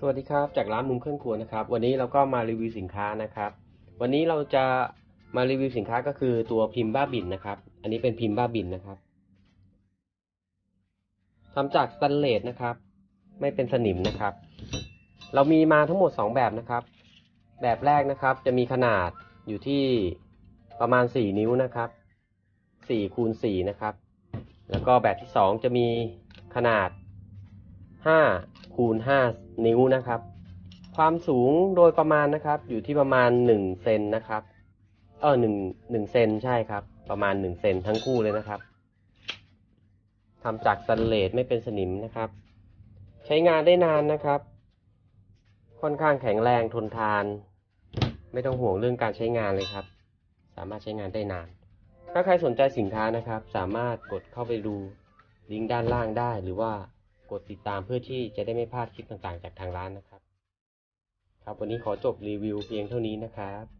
สวัสดีครับ จากร้านมุมเครื่องครัวนะครับ วันนี้เราก็มารีวิวสินค้านะครับ วันนี้เราจะมารีวิวสินค้าก็คือตัวพิมพ์บ้าบินนะครับ อันนี้เป็นพิมพ์บ้าบินนะครับทำจากสแตนเลสนะครับ ไม่เป็นสนิมนะครับ เรามีมาทั้งหมด 2 แบบนะครับ แบบแรกนะครับจะมีขนาดอยู่ที่ประมาณ 4 นิ้วนะครับ4คูณ4นะครับ แล้วก็แบบที่ 2 จะมีขนาด 5คูณ5นิ้วนะครับ ความสูงโดยประมาณนะครับ อยู่ที่ประมาณ1เซนนะครับ เออ1 1เซนใช่ครับ ประมาณ1เซนทั้งคู่เลยนะครับทำจากสแตนเลสไม่เป็นสนิมนะครับ ใช้งานได้นานนะครับ ค่อนข้างแข็งแรงทนทาน ไม่ต้องห่วงเรื่องการใช้งานเลยครับ สามารถใช้งานได้นาน ถ้าใครสนใจสินค้านะครับ สามารถกดเข้าไปดูลิงก์ด้านล่างได้หรือว่า กดติดตามเพื่อที่จะได้ไม่พลาดคลิปต่างๆ จากทางร้านนะครับ ครับวันนี้ขอจบรีวิวเพียงเท่านี้นะครับ